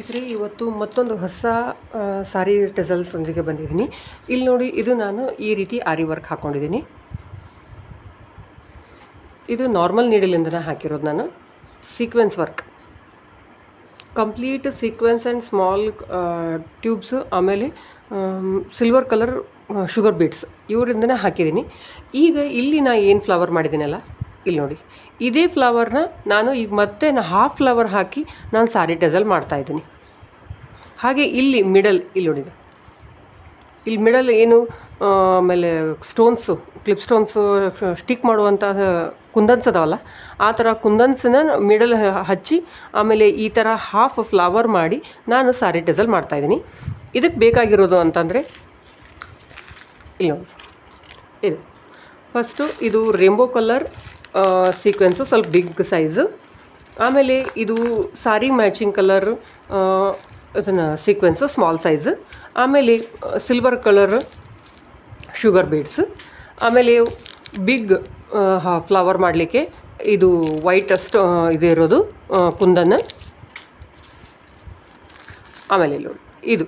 ವೀಕ್ಷಕರೇ, ಇವತ್ತು ಮತ್ತೊಂದು ಹೊಸ ಸಾರಿ ಟೆಸಲ್ಸ್ ಒಂದಿಗೆ ಬಂದಿದ್ದೀನಿ. ಇಲ್ಲಿ ನೋಡಿ, ಇದು ನಾನು ಈ ರೀತಿ ಆರಿ ವರ್ಕ್ ಹಾಕ್ಕೊಂಡಿದ್ದೀನಿ ಇದು ನಾರ್ಮಲ್ ನೀಡಲಿಂದನೇ ಹಾಕಿರೋದು ನಾನು. Sequence work. Complete sequence and small tubes, ಆಮೇಲೆ ಸಿಲ್ವರ್ ಕಲರ್ ಶುಗರ್ ಬೀಟ್ಸ್. ಇವರಿಂದನೇ ಹಾಕಿದ್ದೀನಿ. ಈಗ ಇಲ್ಲಿ ನಾನು ಏನು ಫ್ಲವರ್ ಮಾಡಿದ್ದೀನಲ್ಲ ಇಲ್ಲಿ ನೋಡಿ. ಇದೇ ಫ್ಲವರ್ನ ನಾನು ಈಗ ಮತ್ತೆ ಹಾಫ್ ಫ್ಲವರ್ ಹಾಕಿ ನಾನು ಮಾಡ್ತಾ ಮಾಡ್ತಾಯಿದ್ದೀನಿ ಹಾಗೆ ಇಲ್ಲಿ ಮಿಡಲ್ ಇಲ್ಲಿ ನೋಡಿ. ಇಲ್ಲಿ ಮಿಡಲ್ ಏನು ಆಮೇಲೆ ಸ್ಟೋನ್ಸು ಕ್ಲಿಪ್ ಸ್ಟೋನ್ಸು ಸ್ಟಿಕ್ ಮಾಡುವಂಥ ಕುಂದನ್ಸ್ ಅದಾವಲ್ಲ, ಆ ಥರ ಕುಂದನ್ಸನ್ನ ಮಿಡಲ್ ಹಚ್ಚಿ, ಆಮೇಲೆ ಈ ಥರ ಹಾಫ್ ಫ್ಲವರ್ ಮಾಡಿ ನಾನು ಮಾಡ್ತಾ ಮಾಡ್ತಾಯಿದ್ದೀನಿ ಇದಕ್ಕೆ ಬೇಕಾಗಿರೋದು ಅಂತಂದರೆ, ಇಲ್ಲ. ಇದು. ಫಸ್ಟು ಇದು ರೇಂಬೋ ಕಲರ್ ಸೀಕ್ವೆನ್ಸು ಸ್ವಲ್ಪ ಬಿಗ್ ಸೈಜು ಆಮೇಲೆ ಇದು ಸಾರಿ ಮ್ಯಾಚಿಂಗ್ ಕಲರ್ ಅದನ್ನು ಸೀಕ್ವೆನ್ಸು ಸ್ಮಾಲ್ ಸೈಜ್ ಆಮೇಲೆ ಸಿಲ್ವರ್ ಕಲರ್ ಶುಗರ್ ಬೀಡ್ಸ್ ಆಮೇಲೆ ಬಿಗ್ ಫ್ಲವರ್ ಮಾಡಲಿಕ್ಕೆ ಇದು ವೈಟ್ ಸ್ಟೋ ಇದು ಇರೋದು ಕುಂದನ್. ಆಮೇಲೆ ಇದು.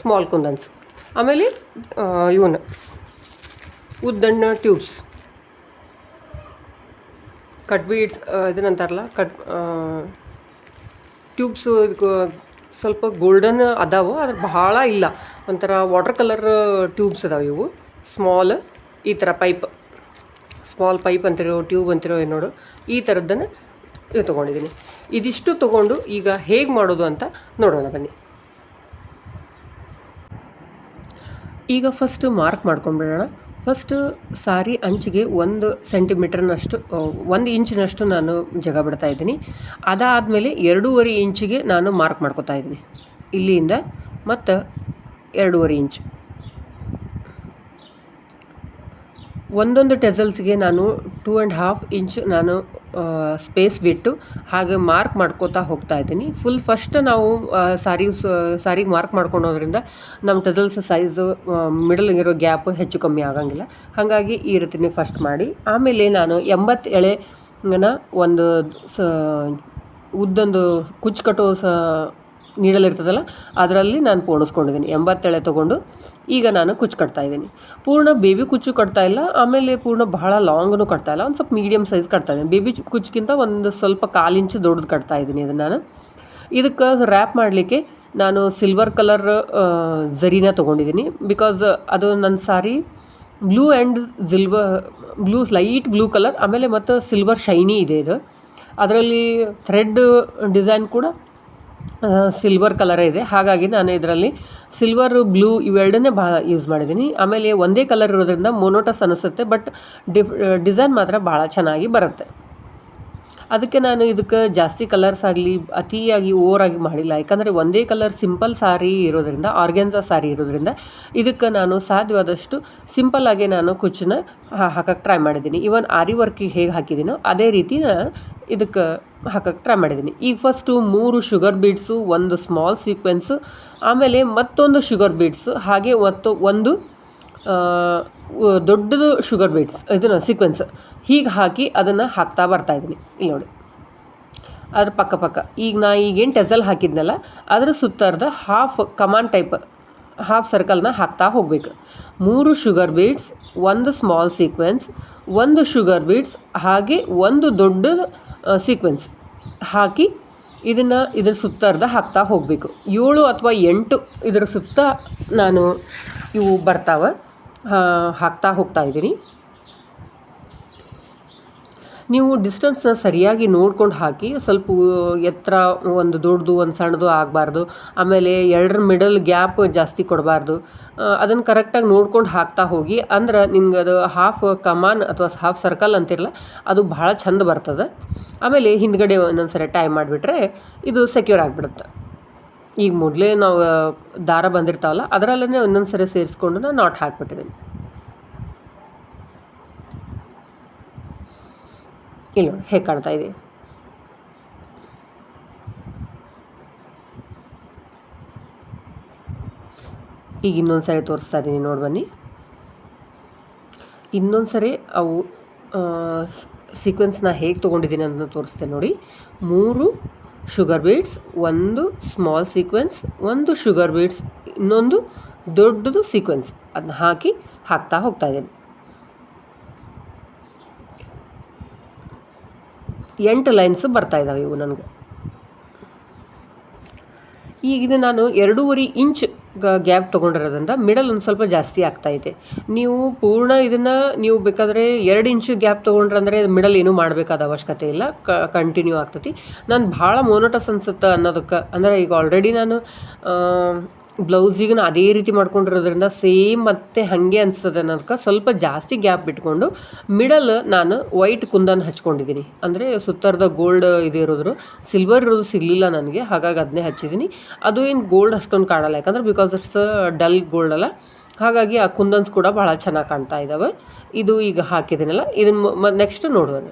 ಸ್ಮಾಲ್ ಕುಂದನ್ಸ್. ಆಮೇಲೆ ಇವನು ಉದ್ದಣ್ಣ ಟ್ಯೂಬ್ಸ್ ಕಟ್ ಬೀಡ್ಸ್ ಇದನ್ನಂತಾರಲ್ಲ ಕಟ್ ಟ್ಯೂಬ್ಸು ಸ್ವಲ್ಪ ಗೋಲ್ಡನ್ ಅದಾವೆ ಅದ್ರ ಭಾಳ ಇಲ್ಲ. ಒಂಥರ ವಾಟರ್ ಕಲರ್ ಟ್ಯೂಬ್ಸ್ ಅದಾವೆ ಇವು. ಸ್ಮಾಲ್ ಈ ಥರ ಪೈಪ್ ಸ್ಮಾಲ್ ಪೈಪ್ ಅಂತಿರೋ ಟ್ಯೂಬ್ ಅಂತಿರೋ, ಏನು ನೋಡು, ಈ ಥರದ್ದನ್ನು ಇದು ತೊಗೊಂಡಿದ್ದೀನಿ ಇದಿಷ್ಟು ತೊಗೊಂಡು ಈಗ ಹೇಗೆ ಮಾಡೋದು ಅಂತ ನೋಡೋಣ ಬನ್ನಿ. ಈಗ ಫಸ್ಟ್ ಮಾರ್ಕ್ ಮಾಡ್ಕೊಂಡ್ಬಿಡೋಣ. ಫಸ್ಟ್ ಸಾರಿ ಅಂಚಿಗೆ ಒಂದು ಸೆಂಟಿಮೀಟರ್ನಷ್ಟು ಒಂದು ಇಂಚಿನಷ್ಟು ನಾನು ಜಗ ಬಿಡ್ತಾ ಇದ್ದೀನಿ. ಅದಾದಮೇಲೆ ಎರಡೂವರೆ ಇಂಚಿಗೆ ನಾನು ಮಾರ್ಕ್ ಮಾಡ್ಕೊತಾ ಇದ್ದೀನಿ. ಇಲ್ಲಿಂದ ಮತ್ತು ಎರಡೂವರೆ ಇಂಚ್. ಒಂದೊಂದು ಟೆಸಲ್ಸ್ಗೆ ನಾನು ಟೂ ಆ್ಯಂಡ್ ಹಾಫ್ ಇಂಚ್ ನಾನು ಸ್ಪೇಸ್ ಬಿಟ್ಟು ಹಾಗೆ ಮಾರ್ಕ್ ಮಾಡ್ಕೋತಾ ಹೋಗ್ತಾ ಇದ್ದೀನಿ. ಫುಲ್ ಫಸ್ಟ್ ನಾವು ಸಾರಿ ಸಾರಿಗೆ ಮಾರ್ಕ್ ಮಾಡ್ಕೊಳೋದ್ರಿಂದ ನಮ್ಮ ಟಜಲ್ಸ್ ಸೈಜು ಮಿಡಲ್ ಇರೋ ಗ್ಯಾಪ್ ಹೆಚ್ಚು ಕಮ್ಮಿ ಆಗಂಗಿಲ್ಲ. ಹಾಗಾಗಿ ಈ ರೀತಿನೇ ಫಸ್ಟ್ ಮಾಡಿ. ಆಮೇಲೆ ನಾನು ಎಂಬತ್ತು ಎಳೆನ ಒಂದು, ಸ, ಉದ್ದೊಂದು ಕುಚ್ಚು ಕಟ್ಟೋ ಸ ನೀಡಲಿರ್ತದಲ್ಲ, ಅದರಲ್ಲಿ ನಾನು ಪೋಣಿಸ್ಕೊಂಡಿದ್ದೀನಿ ಎಂಬತ್ತೆಳೆ ತೊಗೊಂಡು ಈಗ ನಾನು ಕುಚ್ಚು ಕಟ್ತಾ ಇದ್ದೀನಿ. ಪೂರ್ಣ ಬೇಬಿ ಕುಚ್ಚು ಕಟ್ತಾ ಇಲ್ಲ, ಆಮೇಲೆ ಪೂರ್ಣ ಬಹಳ ಲಾಂಗ್ನು ಕಟ್ತಾ ಇಲ್ಲ. ಒಂದು ಸ್ವಲ್ಪ ಮೀಡಿಯಮ್ ಸೈಜ್ ಕಟ್ತಾ ಇದ್ದೀನಿ. ಬೇಬಿ ಕುಚ್ಚಿಗಿಂತ ಒಂದು ಸ್ವಲ್ಪ ಕಾಲು ಇಂಚು ದೊಡ್ಡದು ಕಟ್ತಾ ಇದ್ದೀನಿ ಇದನ್ನು ನಾನು. ಇದಕ್ಕೆ ರ್ಯಾಪ್ ಮಾಡಲಿಕ್ಕೆ ನಾನು ಸಿಲ್ವರ್ ಕಲರ್ ಝರಿನ ತೊಗೊಂಡಿದ್ದೀನಿ ಬಿಕಾಸ್ ಅದು ನನ್ನ sari blue and silver blue light blue colour ಆಮೇಲೆ ಮತ್ತು ಸಿಲ್ವರ್ ಶೈನಿ ಇದೆ ಇದು. ಅದರಲ್ಲಿ ಥ್ರೆಡ್ ಡಿಸೈನ್ ಕೂಡ ಸಿಲ್ವರ್ ಕಲರೇ ಇದೆ. ಹಾಗಾಗಿ ನಾನು ಇದರಲ್ಲಿ ಸಿಲ್ವರ್ ಬ್ಲೂ ಇವೆರಡನ್ನೇ ಭಾಳ ಯೂಸ್ ಮಾಡಿದ್ದೀನಿ. ಆಮೇಲೆ ಒಂದೇ ಕಲರ್ ಇರೋದ್ರಿಂದ ಮೊನೋಟಸ್ ಅನಿಸುತ್ತೆ ಬಟ್ ಡಿಫ್ ಡಿಸೈನ್ ಮಾತ್ರ ಭಾಳ ಚೆನ್ನಾಗಿ ಬರುತ್ತೆ. ಅದಕ್ಕೆ ನಾನು ಇದಕ್ಕೆ ಜಾಸ್ತಿ ಕಲರ್ಸ್ ಆಗಲಿ, ಅತಿಯಾಗಿ ಓವರ್ ಆಗಿ ಮಾಡಿಲ್ಲ. ಯಾಕಂದರೆ ಒಂದೇ ಕಲರ್ ಸಿಂಪಲ್ ಸಾರಿ ಇರೋದರಿಂದ ಆರ್ಗೆನ್ಸಾ ಸಾರಿ ಇರೋದರಿಂದ ಇದಕ್ಕೆ ನಾನು ಸಾಧ್ಯವಾದಷ್ಟು ಸಿಂಪಲ್ ಆಗಿ ನಾನು ಕುಚ್ಚನ್ನ ಹಾಕಕ್ಕೆ ಟ್ರೈ ಮಾಡಿದ್ದೀನಿ. ಇವನ್ ಆರಿ ವರ್ಕಿಗೆ ಹೇಗೆ ಹಾಕಿದ್ದೀನೋ ಅದೇ ರೀತಿ ಇದಕ್ಕೆ ಹಾಕಕ್ಕೆ ಟ್ರೈ ಮಾಡಿದ್ದೀನಿ. ಈಗ ಫಸ್ಟು ಮೂರು ಶುಗರ್ ಬೀಡ್ಸು ಒಂದು ಸ್ಮಾಲ್ ಸೀಕ್ವೆನ್ಸು ಆಮೇಲೆ ಮತ್ತೊಂದು ಶುಗರ್ ಬೀಡ್ಸು ಹಾಗೆ ಮತ್ತು ಒಂದು ದೊಡ್ಡದು ಶುಗರ್ ಬೀಟ್ಸ್ ಇದನ್ನು ಸೀಕ್ವೆನ್ಸ್ ಹೀಗೆ ಹಾಕಿ ಅದನ್ನು ಹಾಕ್ತಾ ಬರ್ತಾ ಇದ್ದೀನಿ. ಇಲ್ಲಿ ನೋಡಿ. ಅದ್ರ ಪಕ್ಕ ಪಕ್ಕ. ಈಗ ನಾ ಈಗೇನು ಟೆಸಲ್ ಹಾಕಿದ್ನಲ್ಲ, ಅದ್ರ ಸುತ್ತರ್ದ ಹಾಫ್ ಕಮಾನ್ ಟೈಪ್ ಹಾಫ್ ಸರ್ಕಲ್ನ ಹಾಕ್ತಾ ಹೋಗಬೇಕು. ಮೂರು ಶುಗರ್ ಬೀಟ್ಸ್ ಒಂದು ಸ್ಮಾಲ್ ಸೀಕ್ವೆನ್ಸ್ ಒಂದು ಶುಗರ್ ಬೀಟ್ಸ್ ಹಾಗೆ ಒಂದು ದೊಡ್ಡ ಸೀಕ್ವೆನ್ಸ್ ಹಾಕಿ ಇದನ್ನು ಇದ್ರ ಸುತ್ತರ್ದ ಹಾಕ್ತಾ ಹೋಗಬೇಕು. ಏಳು ಅಥವಾ ಎಂಟು ಇದರ ಸುತ್ತ ನಾನು ಇವು ಬರ್ತಾವೆ. ಹಾಕ್ತಾ ಹೋಗ್ತಾ ಇದ್ದೀನಿ. ನೀವು ಡಿಸ್ಟೆನ್ಸ್ನ ಸರಿಯಾಗಿ ನೋಡ್ಕೊಂಡು ಹಾಕಿ, ಸ್ವಲ್ಪ ಎತ್ತರ ಒಂದು ದೊಡ್ಡದು, ಒಂದು ಸಣ್ಣದು ಆಗಬಾರ್ದು, ಆಮೇಲೆ ಎರಡರ ಮಿಡಲ್ ಗ್ಯಾಪ್ ಜಾಸ್ತಿ ಕೊಡಬಾರ್ದು. ಅದನ್ನು ಕರೆಕ್ಟಾಗಿ ನೋಡ್ಕೊಂಡು ಹಾಕ್ತಾ ಹೋಗಿ, ಅಂದ್ರೆ ನಿಮ್ಗೆ ಅದು ಹಾಫ್ ಕಮಾನ್ ಅಥವಾ ಹಾಫ್ ಸರ್ಕಲ್ ಅಂತಿರಲ್ಲ, ಅದು ಭಾಳ ಚಂದ ಬರ್ತದೆ. ಆಮೇಲೆ ಹಿಂದ್ಗಡೆ ಒಂದೊಂದು ಸರಿ ಟೈಮ್ ಮಾಡಿಬಿಟ್ರೆ ಇದು ಸೆಕ್ಯೂರ್ ಆಗಿಬಿಡುತ್ತೆ. ಈಗ ಮೊದಲೇ ನಾವು ದಾರ ಬಂದಿರ್ತಾವಲ್ಲ ಅದರಲ್ಲೇ ಒಂದೊಂದು ಸರಿ ಸೇರಿಸ್ಕೊಂಡು ನಾನು ನಾಟ್ ಹಾಕಿಬಿಟ್ಟಿದ್ದೀನಿ. ಇಲ್ಲ ನೋಡಿ, ಹೇಗೆ ಕಾಣ್ತಾ ಇದೆ? ಈಗ ಇನ್ನೊಂದು ಸರಿ ತೋರಿಸ್ತಾ ಇದ್ದೀನಿ ನೋಡಿ ಬನ್ನಿ. ಇನ್ನೊಂದು ಸರಿ ಅವು ಸೀಕ್ವೆನ್ಸ್ನ ಹೇಗೆ ತೊಗೊಂಡಿದ್ದೀನಿ ಅಂತ ತೋರಿಸ್ತೇನೆ ನೋಡಿ. ಮೂರು ಶುಗರ್ ಬೀಡ್ಸ್ ಒಂದು ಸ್ಮಾಲ್ ಸೀಕ್ವೆನ್ಸ್ ಒಂದು ಶುಗರ್ ಬೀಡ್ಸ್ ಇನ್ನೊಂದು ದೊಡ್ಡದು ಸೀಕ್ವೆನ್ಸ್ ಅದನ್ನ ಹಾಕಿ ಹಾಕ್ತಾ ಹೋಗ್ತಾ ಇದ್ದೀನಿ. ಎಂಟು ಲೈನ್ಸು ಬರ್ತಾ ಇದ್ದಾವೆ ಇವು ನನಗೆ. ಈಗ ಇದು ನಾನು ಎರಡೂವರೆ ಇಂಚ್ ಗ್ಯಾಪ್ ತೊಗೊಂಡಿರೋದ್ರಿಂದ ಮಿಡಲ್ ಒಂದು ಸ್ವಲ್ಪ ಜಾಸ್ತಿ ಆಗ್ತಾಯಿದೆ ನೀವು ಪೂರ್ಣ ಇದನ್ನು ನೀವು ಬೇಕಾದರೆ ಎರಡು ಇಂಚು ಗ್ಯಾಪ್ ತೊಗೊಂಡ್ರಂದರೆ ಮಿಡಲ್ ಏನೂ ಮಾಡಬೇಕಾದ ಅವಶ್ಯಕತೆ ಇಲ್ಲ. ಕಂಟಿನ್ಯೂ ಆಗ್ತತಿ. ನಾನು ಭಾಳ ಮೋನೋಟಸ್ ಅನ್ಸುತ್ತೆ ಅನ್ನೋದಕ್ಕೆ. ಅಂದರೆ ಈಗ ಆಲ್ರೆಡಿ ನಾನು ಬ್ಲೌಸಿಗೆ ಅದೇ ರೀತಿ ಮಾಡ್ಕೊಂಡಿರೋದ್ರಿಂದ ಸೇಮ್ ಮತ್ತೆ ಹಾಗೆ ಅನಿಸ್ತದೆ ಅನ್ನೋದಕ್ಕೆ ಸ್ವಲ್ಪ ಜಾಸ್ತಿ ಗ್ಯಾಪ್ ಬಿಟ್ಕೊಂಡು ಮಿಡಲ್ ನಾನು ವೈಟ್ ಕುಂದನ್ ಹಚ್ಕೊಂಡಿದ್ದೀನಿ. ಅಂದರೆ ಸುತ್ತರದ ಗೋಲ್ಡ್ ಇದು ಇರೋದ್ರು, ಸಿಲ್ವರ್ ಇರೋದು ಸಿಗಲಿಲ್ಲ ನನಗೆ, ಹಾಗಾಗಿ ಅದನ್ನೇ ಹಚ್ಚಿದ್ದೀನಿ. ಅದು ಏನು ಗೋಲ್ಡ್ ಅಷ್ಟೊಂದು ಕಾಣಲ್ಲ, ಯಾಕಂದ್ರೆ ಬಿಕಾಸ್ ಇಟ್ಸ್ ಡಲ್ ಗೋಲ್ಡ್ ಅಲ್ಲ. ಹಾಗಾಗಿ ಆ ಕುಂದನ್ಸ್ ಕೂಡ ಭಾಳ ಚೆನ್ನಾಗಿ ಕಾಣ್ತಾ ಇದ್ದಾವೆ ಇದು ಈಗ ಹಾಕಿದ್ದೀನಲ್ಲ ಇದನ್ನು ನೆಕ್ಸ್ಟ್ ನೋಡೋಣ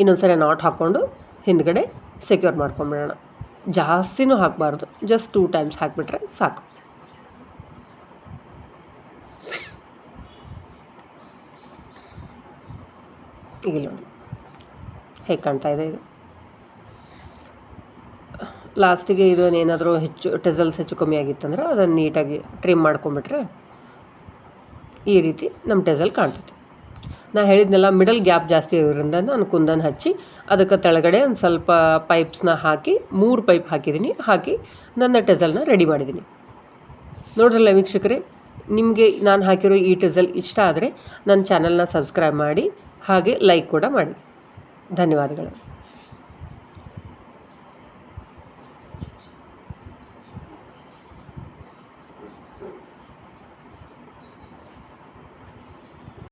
ಇನ್ನೊಂದ್ಸರಿ ನಾಟ್ ಹಾಕ್ಕೊಂಡು ಹಿಂದ್ಗಡೆ ಸೆಕ್ಯೂರ್ ಮಾಡ್ಕೊಂಬಿಡೋಣ. ಜಾಸ್ತಿನೂ ಹಾಕಬಾರ್ದು. ಜಸ್ಟ್ ಟೂ ಟೈಮ್ಸ್ ಹಾಕಿಬಿಟ್ರೆ ಸಾಕು. ಈಗ ನೋಡಿ. ಹೇಗೆ ಕಾಣ್ತಾ ಇದೆ ಇದು? ಲಾಸ್ಟಿಗೆ ಇದನ್ನೇನಾದರೂ ಹೆಚ್ಚು, ಟೆಸಲ್ಸ್ ಹೆಚ್ಚು ಕಮ್ಮಿ ಆಗಿತ್ತಂದ್ರೆ ಅದನ್ನು ನೀಟಾಗಿ ಟ್ರಿಮ್ ಮಾಡ್ಕೊಂಬಿಟ್ರೆ ಈ ರೀತಿ ನಮ್ಮ ಟೆಸಲ್ ಕಾಣ್ತೈತಿ. ನಾ ಹೇಳಿದ್ನೆಲ್ಲ ಮಿಡಲ್ ಗ್ಯಾಪ್ ಜಾಸ್ತಿ ಇರೋದ್ರಿಂದ ನಾನು ಕುಂದನ್ ಹಚ್ಚಿ, ಅದಕ್ಕೆ ತೆಳಗಡೆ ಒಂದು ಸ್ವಲ್ಪ ಪೈಪ್ಸ್ನ ಹಾಕಿ, ಮೂರು ಪೈಪ್ ಹಾಕಿದ್ದೀನಿ ಹಾಕಿ ನನ್ನ ಟೆಸಲ್ನ ರೆಡಿ ಮಾಡಿದ್ದೀನಿ ನೋಡ್ರಲ್ಲ ವೀಕ್ಷಕರೇ, ನಿಮಗೆ ನಾನು ಹಾಕಿರೋ ಈ ಟೆಸಲ್ ಇಷ್ಟ ಆದರೆ ನನ್ನ ಚಾನಲ್ನ ಸಬ್ಸ್ಕ್ರೈಬ್ ಮಾಡಿ, ಹಾಗೆ ಲೈಕ್ ಕೂಡ ಮಾಡಿ. ಧನ್ಯವಾದಗಳು.